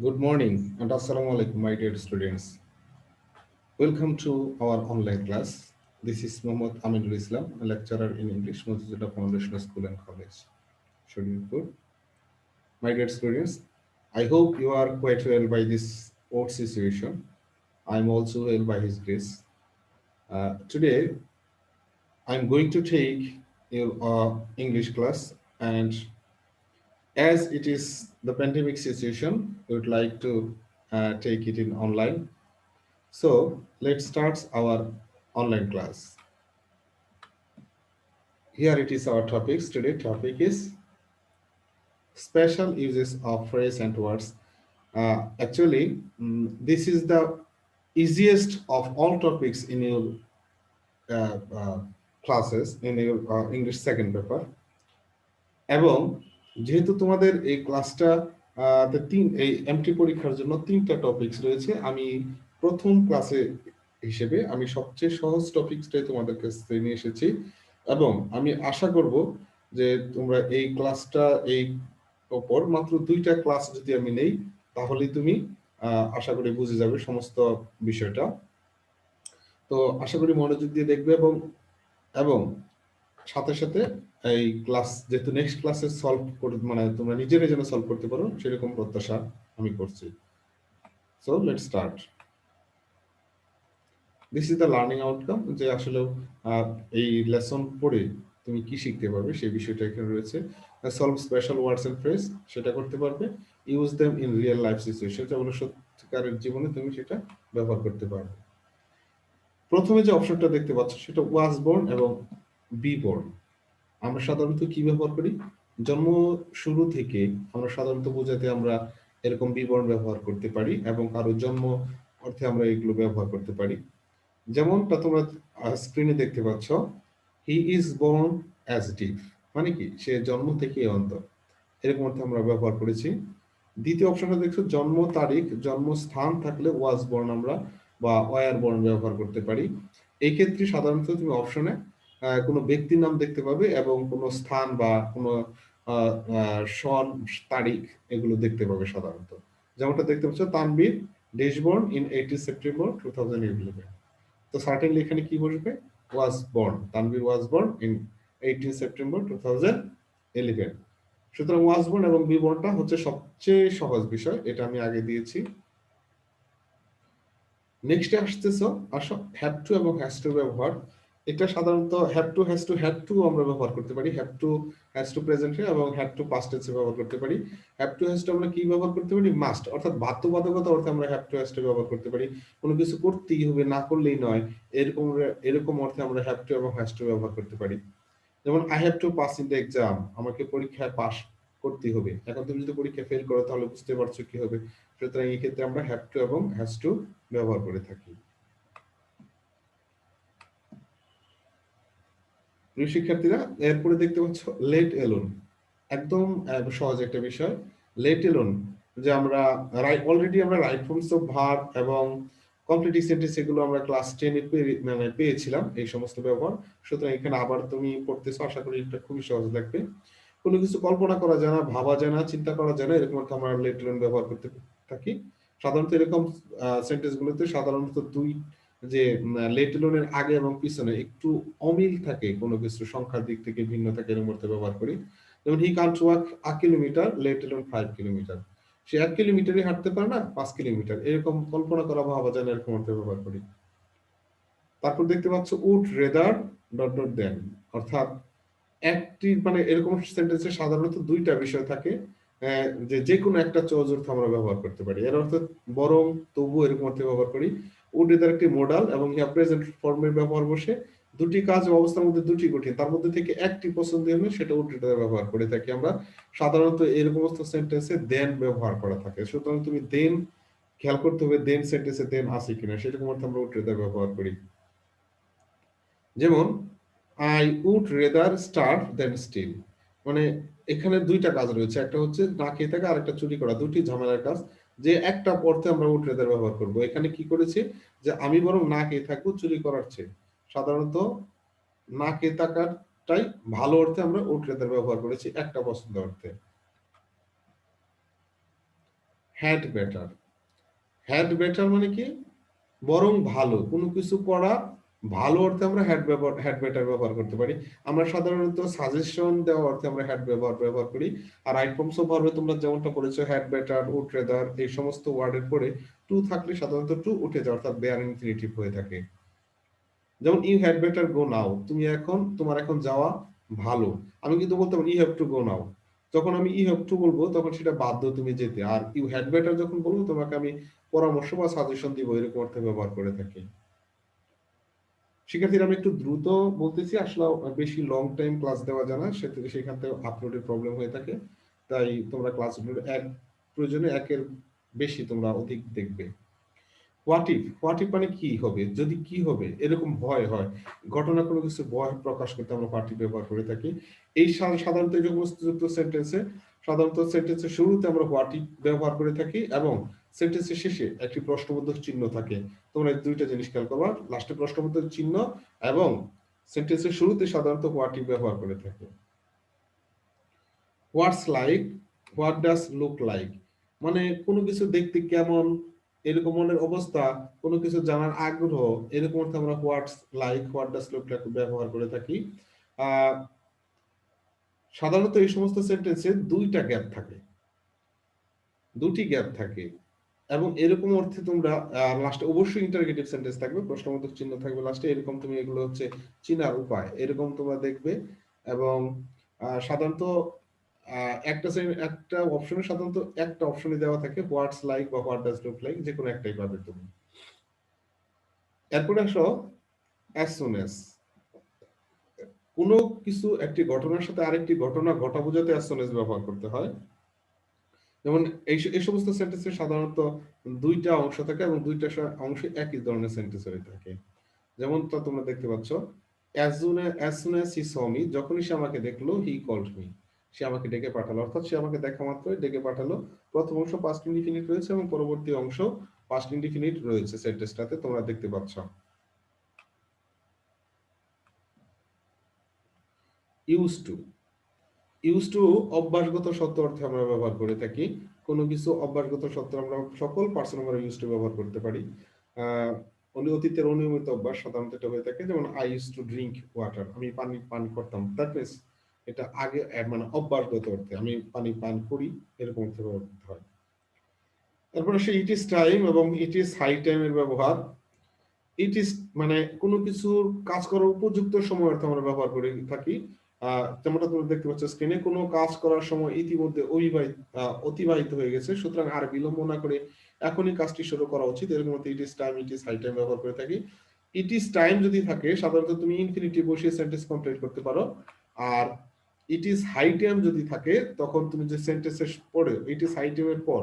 Good morning and assalamu alaikum, my dear students. Welcome to our online class. This is Mohammad Aminul Islam, a lecturer in English, Mozilla Foundation School and College. Should you good? My dear students, I hope you are quite well by this odd situation. I'm also well by His grace. Uh, today, I'm going to take your uh, English class and as it is the pandemic situation, we would like to uh, take it in online. So let's start our online class. Here it is our topics. Today topic is special uses of phrase and words. Uh, actually, mm, this is the easiest of all topics in your uh, uh, classes in your uh, English second paper. এবং যেহেতু তোমাদের এই ক্লাসটা তিন, এই MT পরীক্ষার জন্য তিনটা টপিকস রয়েছে। আমি প্রথম ক্লাসে হিসেবে আমি সবচেয়ে সহজ টপিকসটাই তোমাদের কাছে নিয়ে এসেছি এবং আমি আশা করব যে তোমরা এই ক্লাসটা এই ওপর মাত্র দুইটা ক্লাস যদি আমি নেই, তাহলে তুমি আশা করি বুঝে যাবে সমস্ত বিষয়টা। তো আশা করি মনোযোগ দিয়ে দেখবে এবং এবং সাথে সাথে এই ক্লাস যেহেতু নেক্সট ক্লাসে সলভ করে মানে তোমরা নিজেরাই যেন সলভ করতে পারো, সেরকম প্রত্যাশা আমি করছি। So let start this is the learning outcome যে আসলে এই লেসন পড়ে তুমি কি শিখতে পারবে, সেই বিষয়টা এখানে রয়েছে। Solve special words and phrase সেটা করতে পারবে। Use them in real life situation যেমন সত্যিকারের জীবনে তুমি সেটা ব্যবহার করতে পারবে। প্রথমে যে অপশনটা দেখতে পাচ্ছ, সেটা ওয়াজ বোর্ন এবং বি বোর্ন আমরা সাধারণত কি ব্যবহার করি? জন্ম শুরু থেকে আমরা সাধারণত বোঝাতে আমরা এরকম বিবরণ ব্যবহার করতে পারি এবং কারও জন্ম অর্থে আমরা এগুলো ব্যবহার করতে পারি। যেমনটা তোমরা স্ক্রিনে দেখতে পাচ্ছ হি ইজ বর্ন অ্যাজিটিভ মানে কি? সে জন্ম থেকে অন্ত এরকম অর্থে আমরা ব্যবহার করেছি। দ্বিতীয় অপশনটা দেখছ, জন্ম তারিখ, জন্মস্থান থাকলে ওয়াজ বর্ণ আমরা বা ওয়ার বর্ণ ব্যবহার করতে পারি। এই ক্ষেত্রে সাধারণত তুমি অপশনে কোনো ব্যক্তির নাম দেখতে পাবে এবং কোনো স্থান বা কোনো সন তারিখ এগুলো দেখতে পাবে সাধারণত। যেমনটা দেখতে পাচ্ছ, Tanvir was born in eighty September two thousand eleven তো সার্টেনলি এখানে কি বসবে? Was born Tanvir was born in eighteen September two thousand eleven সুতরাং ওয়াজ বর্ন এবং বিবরণটা হচ্ছে সবচেয়ে সহজ বিষয়, এটা আমি আগে দিয়েছি। নেক্সটে আসতেছ, আসো হ্যাভ টু এবং হ্যাজ টু ব্যবহার। এটা সাধারণত have to has to have to আমরা ব্যবহার করতে পারি। হ্যাভ টু হ্যাজ টু প্রেজেন্টে এবং হ্যাভ টু পাস্ট টেন্সে ব্যবহার করতে পারি। হ্যাভ টু হ্যাজ টু আমরা কি ব্যবহার করতে পারি? মাস্ট অর্থাৎ বাধ্যবাধকতা অর্থে আমরা হ্যাভ টু হ্যাজ টু ব্যবহার করতে পারি। কোনো কিছু করতেই হবে, না করলেই নয়। এরকম এরকম অর্থে আমরা হ্যাভ টু এবং হ্যাজ টু ব্যবহার করতে পারি। যেমন I have to pass in the exam আমাকে পরীক্ষায় পাস করতেই হবে। এখন তুমি যদি পরীক্ষা ফেল করো, তাহলে বুঝতে পারছ কি হবে। সুতরাং এই ক্ষেত্রে আমরা হ্যাভ টু এবং হ্যাজ টু ব্যবহার করে থাকি। প্রিয় শিক্ষার্থীরা, এরপরে দেখতে পাচ্ছ লেট এলোন একদম সহজ একটা বিষয়। লেট এলোন যে আমরা রাইট অলরেডি আমরা রাইট ফর্মস অফ ভার্ব এবং কমপ্লিটিভ সেন্টেন্স এগুলো আমরা ক্লাস টেনে মানে পেয়েছিলাম এই সমস্ত ব্যবহার। সুতরাং এখানে আবার তুমি পড়তেছো, আশা করি এটা খুবই সহজ লাগবে। কোনো কিছু কল্পনা করা যায় না, ভাবা যায় না, চিন্তা করা যায় না, এরকম একটা আমরা লেট এলোন ব্যবহার করতে থাকি। সাধারণত এরকম সেন্টেন্স গুলোতে সাধারণত দুই যে লেট লোনের আগে এবং পিছনে একটু অমিল থাকে কোনো কিছু, সংখ্যার দিক থেকে ভিন্ন থাকে এর মধ্যে ব্যবহার করি। যেমন he can't walk a kilometre let alone five kilometre সে এক কিলোমিটারই হাঁটতে পারে না, পাঁচ কিলোমিটার এরকম কল্পনা করা ভাবা যায় এরকম অর্থে ব্যবহার করি। তারপর দেখতে পাচ্ছ would rather dot dot than অর্থাৎ একটি মানে এরকম সেন্টেন্সে সাধারণত দুইটা বিষয় থাকে যে যে কোনো একটা চজ অর্থ আমরা ব্যবহার করতে পারি। এর অর্থ বরং তবু এরকম অর্থে ব্যবহার করি। উড এদের একটি মডাল এবং ইয়া প্রেজেন্ট ফর্মের ব্যবহার বসে দুটি কাজ অবস্থার মধ্যে দুটি কঠিন তার মধ্যে থেকে একটি পছন্দ হলে সেটা উড ব্যবহার করে থাকি। আমরা সাধারণত এরকম সেন্টেন্সে দেন ব্যবহার করা থাকে। সুতরাং তুমি দেন খেয়াল করতে হবে দেন সেন্টেন্সে দেন আছে কিনা, সেরকম অর্থে আমরা উড ব্যবহার করি। যেমন I would rather start than still মানে এখানে দুইটা কাজ রয়েছে। একটা হচ্ছে না খেয়ে থাকা, আরেকটা চুরি করা। দুটি ঝামেলার কাজ। যে একটা অর্থে আমরা উড রেদার ব্যবহার করব। এখানে কি করেছি? যে আমি বরং না খেয়ে থাকব, চুরি করার চেয়ে। সাধারণত না খেয়ে থাকাটাই ভালো অর্থে আমরা উড রেদার ব্যবহার করেছি একটা পছন্দ অর্থে। হ্যাড বেটার হ্যাড বেটার মানে কি? বরং ভালো। কোনো কিছু করা ভালো অর্থে আমরা হ্যাড ব্যবহার হ্যাড বেটার ব্যবহার করতে পারি। আমরা সাধারণত সাজেশন দেওয়া অর্থে আমরা হ্যাড ব্যবহার ব্যবহার করি। আর রাইট ফর্মস অফ তোমরা যেমনটা পড়েছো হ্যাড বেটার উড রেদার এই সমস্ত ওয়ার্ডের পরে টু থাকলে সাধারণত টু উঠে যায়, অর্থাৎ দেয়ার ইনফিনিটিভ হয়ে থাকে। যেমন you had better go now তুমি এখন, তোমার এখন যাওয়া ভালো। আমি কিন্তু বলতে পারি you have to go now যখন আমি ইউ হ্যাভ টু বলব, তখন সেটা বাধ্য তুমি যেতে। আর ইউ হ্যাড বেটার যখন বলব, তোমাকে আমি পরামর্শ বা সাজেশন দিব, এরকম অর্থে ব্যবহার করে থাকি। শিক্ষার্থীরা, আমি একটু দ্রুত বলতেছি, আসলে বেশি লং টাইম ক্লাস দেওয়া যায় না সেখান থেকে আপলোডের প্রবলেম হয়ে থাকে। তাই তোমরা ক্লাসগুলো এক প্রয়োজনে একের বেশি তোমরা অধিক দেখবে। হোয়াট ইফ হোয়াট ইফ মানে কি হবে? যদি কি হবে? এরকম ভয় হয়। ঘটনা কোনো কিছু ভয় প্রকাশ করতে আমরা হোয়াট ইফ ব্যবহার করে থাকি। এই সাধারণত এই যুক্ত সেন্টেন্সে সাধারণত সেন্টেন্সের শুরুতে আমরা হোয়াট ইফ ব্যবহার করে থাকি এবং সেন্টেন্সের শেষে একটি প্রশ্নবোধক চিহ্ন থাকে। তোমরা এই দুইটা জিনিস খেয়াল করবা। লাস্টে প্রশ্নবোধক চিহ্ন এবং সেন্টেন্সের শুরুতে সাধারণত হোয়াট ইফ ব্যবহার করে থাকে। What's like what does look like মানে কোনো কিছু দেখতে কেমন? এরকম মনের অবস্থা? কোনো কিছু জানার আগ্রহ? এরকম অর্থে আমরা what's like what does look like ব্যবহার করে থাকি। সাধারণত এই সমস্ত সেন্টেন্সে দুইটা গ্যাপ থাকে। দুটি গ্যাপ থাকে। এবং এরকম অর্থে তোমরা লাস্টে অবশ্যই ইন্টারগেটিভ সেন্টেন্স থাকবে, প্রশ্নবোধক চিহ্ন থাকবে লাস্টে এরকম তুমি এগুলো হচ্ছে চিনার উপায়। এরকম তোমরা দেখবে। এবং সাধারণত একটা একটা অপশনে সাধারণত একটা অপশনে দেওয়া থাকে হোয়াটস লাইক বা হোয়াট ডাজ লুক লাইক যে কোনো একটাই পাবে তুমি। এরপরে আসো অ্যাজ সুন অ্যাজ কোনো কিছু একটি ঘটনার সাথে আরেকটি ঘটনা ঘটা বোঝাতে অ্যাজ সুন অ্যাজ ব্যবহার করতে হয়। যেমন এই সমস্ত সেন্টেন্সে সাধারণত দুইটা অংশ থাকে এবং দুইটা অংশ একই ধরনের সেন্টেন্স হয়ে থাকে। যেমন তো তোমরা দেখতে পাচ্ছ as soon as he saw me যখনই সে আমাকে দেখল হি কল্ড মি সে আমাকে ডেকে পাঠালো, অর্থাৎ সে আমাকে দেখা মাত্রই ডেকে পাঠালো। প্রথম অংশ পাস্ট ইনডিফিনিট রয়েছে এবং পরবর্তী অংশ পাস্ট ইনডিফিনিট রয়েছে সেন্টেন্সটাতে তোমরা দেখতে পাচ্ছ। ইউজ টু ইউজ টু অভ্যাসগত সত্য অর্থে আমরা ব্যবহার করে থাকি। কোনো কিছু অভ্যাসগত সত্য আমরা সকল পার্সন আমরা ইউজ টু ব্যবহার করতে পারি। অতীতের অনিয়মিত অভ্যাস সাধারণত এটা হয়ে থাকে, যেমন I use to drink water আমি পানি পান করতাম। দ্যাট মিনস এটা আগে মানে অভ্যাসগত অর্থে আমি পানি পান করি, এরকম অর্থে ব্যবহার করতে হয়। তারপরে সে ইট ইস টাইম এবং ইট ইস হাই টাইমের ব্যবহার। ইট ইস মানে কোনো কিছুর কাজ করার উপযুক্ত সময় অর্থে আমরা ব্যবহার করে থাকি। যেমনটা তুমি দেখতে পাচ্ছ স্ক্রিনে কোনো কাজ করার সময় ইতিমধ্যে অবিবাহিত অতিবাহিত হয়ে গেছে। সুতরাং আর বিলম্ব না করে এখনই কাজটি শুরু করা উচিত। এরকম মধ্যে it is time it is high time ব্যবহার করে থাকি। ইট ইস টাইম যদি থাকে, সাধারণত তুমি ইনফিনিটি বসিয়ে সেন্টেন্স কমপ্লিট করতে পারো। আর ইট ইজ হাই টাইম যদি থাকে, তখন তুমি যে সেন্টেন্সের পরে ইট ইজ হাই টাইমের পর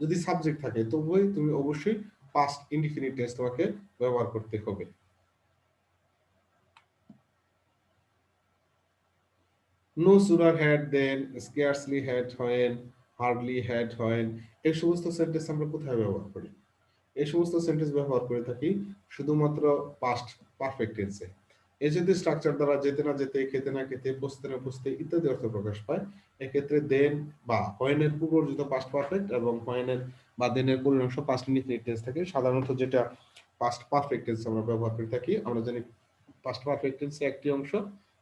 যদি সাবজেক্ট থাকে তবুই তুমি অবশ্যই পাস্ট ইনডিফিনিট টেন্স তোমাকে ব্যবহার করতে হবে। No sooner had then scarcely had when hardly had when এই সমস্ত সেন্টেন্স আমরা কোথায় ব্যবহার করি? এই সমস্ত সেন্টেন্স ব্যবহার করে থাকি শুধুমাত্র পাস্ট পারফেক্ট টেন্সে এই যদি স্ট্রাকচার দ্বারা যেতে না যেতে, খেতে না খেতে, বসতে না বসতে ইত্যাদি অর্থ প্রকাশ পায়, এক্ষেত্রে দেন বা হয়েনের পূর্বর্জিত পাস্ট পারফেক্ট এবং হয়েনের বা দেনের অংশ পাস্ট ইনডিফিনিট টেন্স থাকে, সাধারণত যেটা পাস্ট পারফেক্ট টেন্স আমরা ব্যবহার করে থাকি, আমরা জানি পাস্ট পারফেক্ট টেন্সে একটি অংশ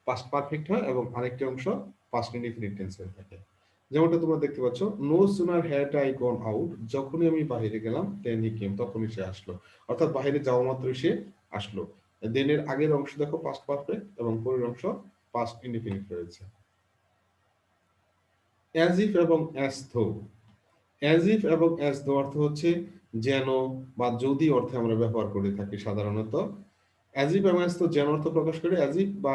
পাস্ট পারফেক্ট হয় এবং আরেকটি অংশ পাস্ট ইনডিফিনিট টেন্স থাকে। যেমনটা তোমরা দেখতে পাচ্ছ no sooner had I gone out যখনই আমি বাহিরে গেলাম দেন হি কেম তখনই সে আসলো। অর্থাৎ বাহিরে যাওয়া মাত্রই সে আসলো। দেনের আগের অংশ দেখো পাস্ট পারফেক্ট এবং পরের অংশ পাস্ট ইনডিফিনিট রয়েছে। অ্যাজ ইফ এবং অ্যাজ থো অ্যাজ ইফ এবং অ্যাজ থো অর্থ হচ্ছে যেন বা যদি অর্থে আমরা ব্যবহার করে থাকি সাধারণত এবং অর্থ প্রকাশ করে? বা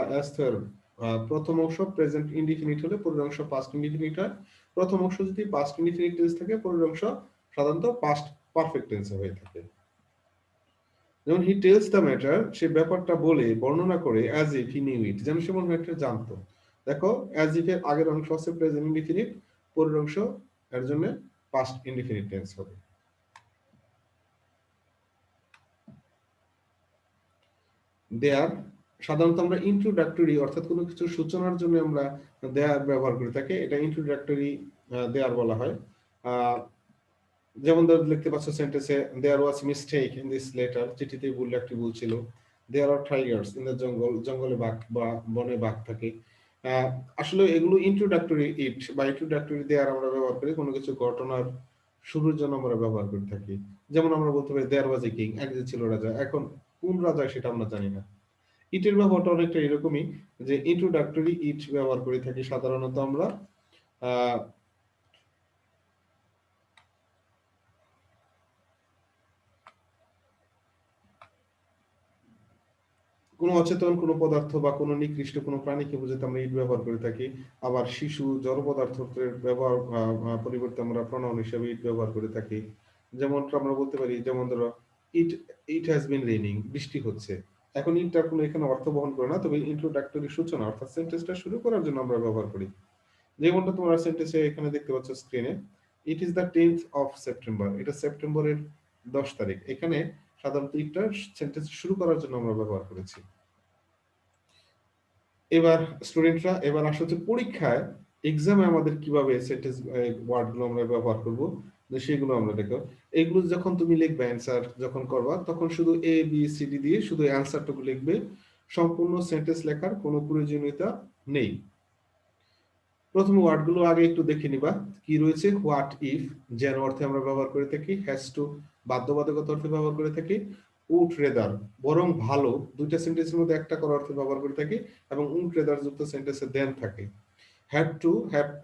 প্রথম অংশ প্রেজেন্ট ইনডিফিনিট হলে পরের অংশ হয়। প্রথম অংশ যদি থাকে, পরের অংশ সাধারণত হয়ে থাকে। যেমন হি টেলস দ্য ম্যাটার সে ব্যাপারটা বলে, বর্ণনা করে as if he knew it যেন সে মনে একটা জানতো। দেখো অ্যাজ ইফ এর আগের অংশ আছে প্রেজেন্ট ইনডিফিনিট পরের অংশ এর জন্য পাস্ট ইনডিফিনিট টেন্স হবে। দেয়ার সাধারণত আমরা ইন্ট্রোডাক্টরি অর্থাৎ কোনো কিছু সূচনার জন্য আমরা দেয়ার ব্যবহার করে থাকি এটা ইন্ট্রোডাক্টরি দেয়ার বলা হয়। যেমন ধর লিখতে পাচ্ছ সেন্টেন্সে there was mistake in this letter চিঠিতে ভুল একটি ভুল ছিল। There are tigers in the jungle জঙ্গলে বাঘ বা বনে বাঘ থাকে। আসলে এগুলো ইন্ট্রোডাক্টরি ইট বা ইন্ট্রোডাক্টরি দেয়ার আমরা ব্যবহার করি, কোনো কিছু ঘটনার শুরুর জন্য আমরা ব্যবহার করে থাকি। যেমন আমরা বলতে পারি দেয়ার ওয়াজ এ কিং এক যে ছিল রাজা। এখন কোন রাজা সেটা আমরা জানি না। ইটের ব্যবহারটা অনেকটা এরকমই যে ইন্ট্রোডাক্টরি ইট ব্যবহার করে থাকি সাধারণত আমরা। কোনো অচেতন, কোনো পদার্থ বা কোনো নিকৃষ্ট, কোনো প্রাণীকে বোঝাতে আমরা ইট ব্যবহার করে থাকি। আবার শিশু, জড় পদার্থের ব্যবহার পরিবর্তে আমরা প্রণয়ন হিসেবে ইট ব্যবহার করে থাকি। যেমন আমরা বলতে পারি, যেমন ধরো ইট ইট হ্যাজ বিন রেনিং বৃষ্টি হচ্ছে। এখন কোনো এখানে অর্থ বহন করে না, তবে ইন্ট্রোডাক্টরি সূচনা, অর্থাৎ সেন্টেন্সটা শুরু করার জন্য আমরা ব্যবহার করি। যেমনটা তোমরা সেন্টেন্সে এখানে দেখতে পাচ্ছ স্ক্রিনে it is the tenth of September এটা সেপ্টেম্বরের দশ তারিখ। এখানে সাধারণত ইটটা সেন্টেন্স শুরু করার জন্য আমরা ব্যবহার করেছি। এবার স্টুডেন্টরা এবার আসলে পরীক্ষায় এক্সামে আমাদের কীভাবে সেন্টেন্স ওয়ার্ডগুলো আমরা ব্যবহার করব সেগুলো আমরা দেখো। এগুলো যখন তুমি লিখবে অ্যান্সার যখন করবা, তখন শুধু এ বি সি ডি দিয়ে শুধু অ্যান্সারটুকু লিখবে। সম্পূর্ণ সেন্টেন্স লেখার কোনো প্রয়োজনীয়তা নেই। প্রথম ওয়ার্ডগুলো আগে একটু দেখে নিবা। কি রয়েছে? হোয়াট ইফ যেন অর্থে আমরা ব্যবহার করে থাকি। হ্যাজ টু বাধ্যবাধকতা অর্থে ব্যবহার করে থাকি। উট রেদার বরং ভালো, দুইটা সেন্টেন্সের মধ্যে একটা করার অর্থে ব্যবহার করে থাকি এবং উট রেদার যুক্ত সেন্টেন্সে দেন থাকে। Had to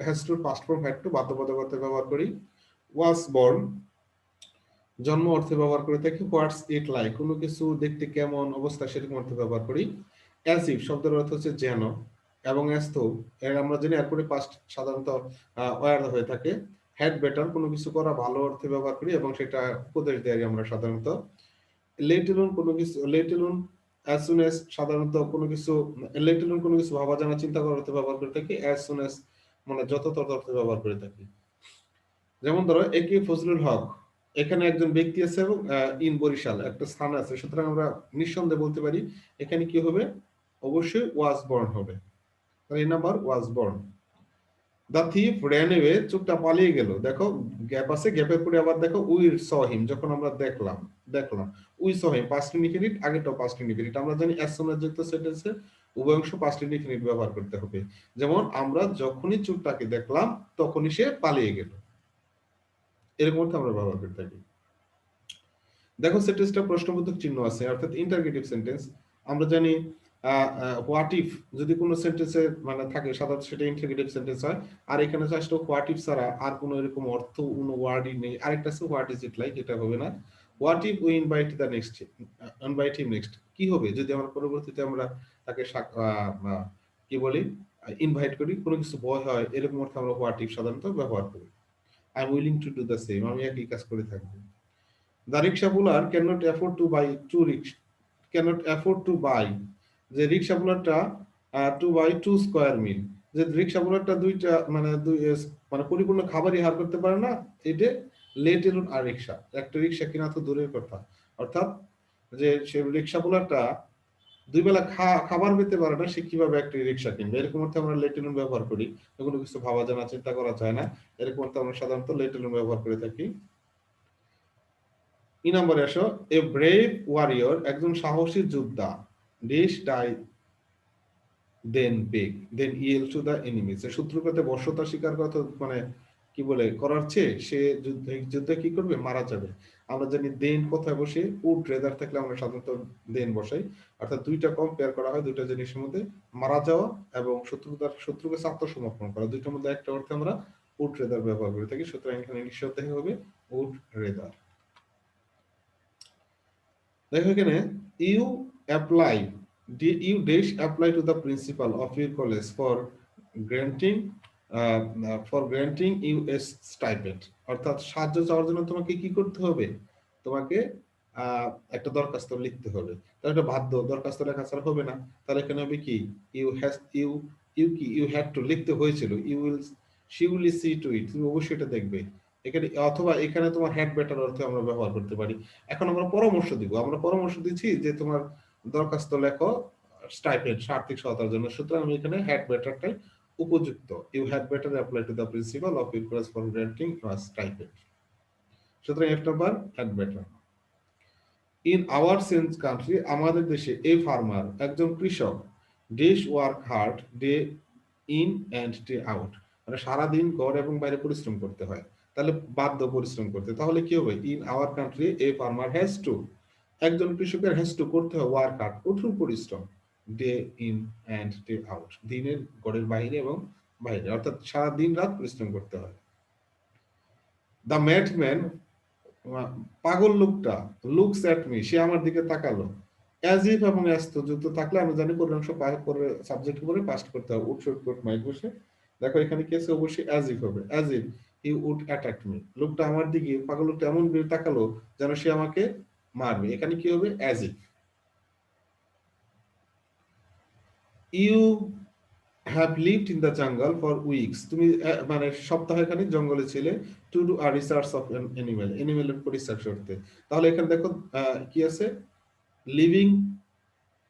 has to past form had to বাধ্যবাধকতা ব্যবহার করি। ওয়াজ বর্ন জন্ম, অর্থে ব্যবহার করে থাকি হোয়াটস ইট লাইক কোনো কিছু দেখতে কেমন অবস্থা সেরকম অর্থে ব্যবহার করি। অ্যাজ ইফ শব্দের অর্থ হচ্ছে যেন এবং অ্যাজ তো এর আমরা জানি এরপরে পাস্ট সাধারণত ওয়ার হয়ে থাকে। হ্যাড বেটার কোনো কিছু করা ভালো অর্থে ব্যবহার করি এবং সেটা উপদেশ দেয় আমরা সাধারণত। লেট এলুন কোনো কিছু let alone as soon as সাধারণত কোনো কিছু লেট এলুন কোনো কিছু ভাবা জানা, চিন্তা করার অর্থে ব্যবহার করে থাকি। অ্যাজ সুন এস মানে যত তত অর্থে ব্যবহার করে থাকি। যেমন ধরো একে ফজলুল হক, এখানে একজন ব্যক্তি আছে এবং ইন বরিশাল একটা স্থান আছে। সুতরাং আমরা নিঃসন্দেহে বলতে পারি, এখানে কি হবে? অবশ্যই ওয়াজ বর্ন হবে। এই number, was born the thief ran away, চোখটা পালিয়ে গেল। দেখো, গ্যাপ আছে, গ্যাপের পরে আবার দেখো, উই স হিম যখন আমরা দেখলাম দেখলাম, we saw him past indefinite আগেটাও past indefinite আমরা জানি অ্যাজ সুন যুক্ত সেন্টেন্সে উভয় অংশ পাস্ট ইনডিফিনিট ব্যবহার করতে হবে। যেমন, আমরা যখনই চোখটাকে দেখলাম, তখনই সে পালিয়ে গেল। এরকম অর্থে আমরা ব্যবহার করে থাকি। দেখো সেন্টেন্সটা প্রশ্নবোধক চিহ্ন আছে, অর্থাৎ ইন্টারগেটিভ সেন্টেন্স আমরা জানি হোয়াট ইফ যদি কোনো সেন্টেন্সে মানে থাকে, সাধারণত সেটা ইন্টারগেটিভ সেন্টেন্স হয়। আর এখানে আসলে হোয়াট ইফ ছাড়া আর কোনো এরকম অর্থ, কোনো ওয়ার্ডই নেই। আরেকটা আছে হোয়াট ইজ ইট লাইক এটা হবে না। What if we invite the next invite him next কি হবে? যদি আমরা পরবর্তীতে আমরা তাকে কি বলি? ইনভাইট করি, কোনো কিছু ভয় হয়, এরকম অর্থে আমরা হোয়াট ইফ সাধারণত ব্যবহার করি। I am willing to do the same আমি একই কাজ করে থাকব। The rickshaw puller can not afford to buy two rick can not afford to buy যে রিক্সা পুলারটা to buy two square meal যে রিক্সা পুলারটা দুইটা মানে দুই মানে পরিপূর্ণ খাবারই হার করতে পারে না, এটা লেট এলুন আর রিক্সা একটা রিক্সা কিনা তো দূরের কথা। অর্থাৎ, যে সে রিক্সা পুলারটা দুই বেলা খাবার পেতে পারে না, সে কীভাবে একটা রিক্সা কিনবে? এরকম অর্থে আমরা লেট ব্যবহার করি। কোনো কিছু ভাবা জানা চিন্তা করা যায় না। এরকম অর্থে আমরা সাধারণত লেট ব্যবহার করে থাকি। ই নম্বরে আসো এ ব্রেভ ওয়ারিয়র একজন সাহসী যোদ্ধা dish die then beg then yield to the enemies শত্রুকে বর্ষতা স্বীকার করা মানে কি বলে, করার চেয়ে সে যুদ্ধে যুদ্ধে কি করবে? মারা যাবে। আমরা জানি দেন কোথায় বসে? উড রেদার থাকলে আমরা সাধারণত দেন বসাই। অর্থাৎ দুইটা কম্পেয়ার করা হয় দুইটা জিনিসের মধ্যে। মারা যাওয়া এবং শত্রুতার, শত্রুকে আত্মসমর্পণ করা। দুইটার মধ্যে একটা অর্থে আমরা উড রেদার ব্যবহার করে থাকি। সুতরাং এখানে নিঃশব্দে হবে উড রেদার। দেখো এখানে, you apply you you apply to to principal of your college for for granting you a stipend অর্থাৎ সাহায্য চাওয়ার জন্য তোমাকে কি করতে হবে? তোমাকে একটা দরখাস্ত লিখতে হবে। তাহলে একটা বাধ্য দরখাস্ত লেখা ছাড়া হবে না। তাহলে এখানে হবে কি? ইউ হ্যাজ ইউ ইউ কি? ইউ হ্যাড টু লিখতে হয়েছিল। You will she will see to it তুমি অবশ্যই এটা দেখবে। এখানে, অথবা এখানে তোমার হ্যাড বেটার অর্থে আমরা ব্যবহার করতে পারি। এখন আমরা পরামর্শ দিব। আমরা পরামর্শ দিচ্ছি যে তোমার দরখাস্ত লেখো স্টাইপেন্ড আর্থিক সহায়তার জন্য। সুতরাং আমি এখানে হ্যাড বেটারটাই উপযুক্ত। You had better apply to the principal of your for granting stipend সুতরাং F number had better in our sense country আমাদের দেশে এ ফার্মার একজন কৃষক does work hard day in and day out মানে সারাদিন ঘর এবং বাইরে পরিশ্রম করতে হয়। তাহলে বাধ্য পরিশ্রম করতে। তাহলে কি হবে? In our country a farmer has to একজন কৃষকের হ্যাজ টু করতে হয় ওয়ার্ক হার্ড কঠোর পরিশ্রম। Day in and day out দিনের গড়ের বাইরে এবং বাইরে। অর্থাৎ সারা দিন রাত পরিশ্রম করতে হয়। দ্য ম্যাডম্যান পাগল লোকটা লুকস অ্যাট মি সে আমার দিকে তাকালো। অ্যাজ ইফ এবং অ্যাজ তো যুক্ত থাকলে আমি জানি অংশ করে সাবজেক্ট করে পাস করতে হবে। উড শুড কোট মাইক বসে দেখো, এখানে কি আছে? অবশ্যই অ্যাজ ইফ হবে। As if he would attack me লোকটা আমার দিকে, পাগল লোকটা এমন তাকালো যেন সে আমাকে মারবে। এখানে কি হবে? As if you have lived in the jungle for weeks তুমি মানে সপ্তাহে জঙ্গলে ছিলে to do R research of animal অ্যানিমেলের রিসার্চ করতে। তাহলে এখানে দেখো কি আছে? Living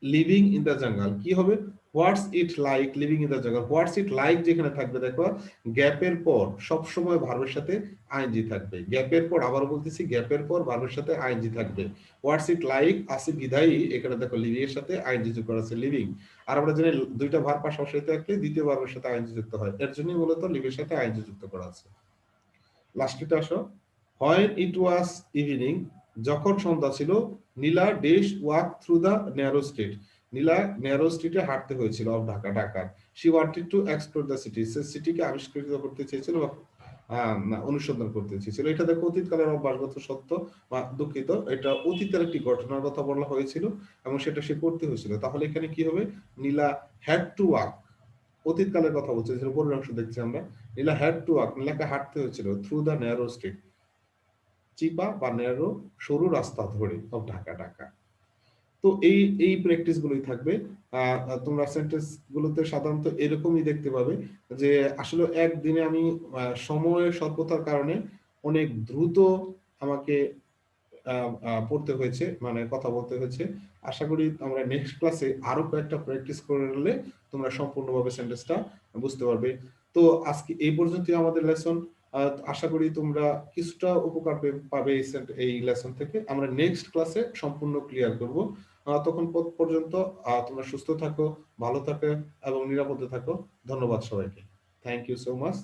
living in the jungle কি হবে? What's it like living in the jungle what's it like যেখানে থাকবে? দেখো, গ্যাপের পর সব সময় ভার্বের সাথে আইনজি থাকবে। গ্যাপের পর আবার বলতেছি, গ্যাপের পর ভার্বের সাথে আইনজি থাকবে। হোয়াটস ইট লাইক আসি বিধায়ী এখানে দেখো লিভিং এর সাথে আইনজি যুক্ত করা আছে লিভিং আর আমরা জানি দুইটা ভার পাশাপাশি থাকলে দ্বিতীয় ভার্বের সাথে আইনজি যুক্ত হয়। এর জন্যই মূলত লিভের সাথে আইনজি যুক্ত করা আছে। লাস্টে আসো। হোয়েন ইট ওয়াজ ইভিনিং যখন সন্ধ্যা ছিল, Nila does walk through the narrow street Nila narrow স্ট্রিটে হাঁটতে হয়েছিল অফ ঢাকা, ঢাকার। She wanted to explore the city সে সিটিকে আবিষ্কৃত করতে চেয়েছিল বা অনুসন্ধান করতে চেয়েছিল। এটা দেখো অতীতকালের অভ্যাসগত সত্য বা দুঃখিত। এটা অতীতের একটি ঘটনার কথা বলা হয়েছিল এবং সেটা সে করতে হয়েছিল। তাহলে এখানে কি হবে? নীলা হ্যাড টু ওয়াক অতীতকালের কথা বলছে উপরের অংশ দেখছি আমরা। নীলা হ্যাড টু ওয়াক নীলাকে হাঁটতে হয়েছিল থ্রু দ্য ন্যারো স্ট্রিট চিপা বা ন্যারো সরু রাস্তা ধরে অফ ঢাকা ঢাকা। তো এই এই প্র্যাকটিস গুলোই থাকবে। তোমরা সেন্টেন্স গুলোতে সাধারণত এরকমই দেখতে পাবে যে আসলে একদিনে আমি সময়ের স্বল্পতার কারণে অনেক দ্রুত আমাকে পড়তে হয়েছে মানে কথা বলতে হয়েছে। আশা করি আমরা নেক্সট ক্লাসে আরও কয়েকটা প্র্যাকটিস করলে তোমরা সম্পূর্ণভাবে সেন্টেন্সটা বুঝতে পারবে। তো আজকে এই পর্যন্তই আমাদের লেসন আশা করি তোমরা কিছুটা উপকার পাবে এই লেসন থেকে। আমরা নেক্সট ক্লাসে সম্পূর্ণ ক্লিয়ার করব। তখন পর্যন্ত তোমরা সুস্থ থাকো, ভালো থাকো এবং নিরাপদে থাকো। ধন্যবাদ সবাইকে। Thank you so much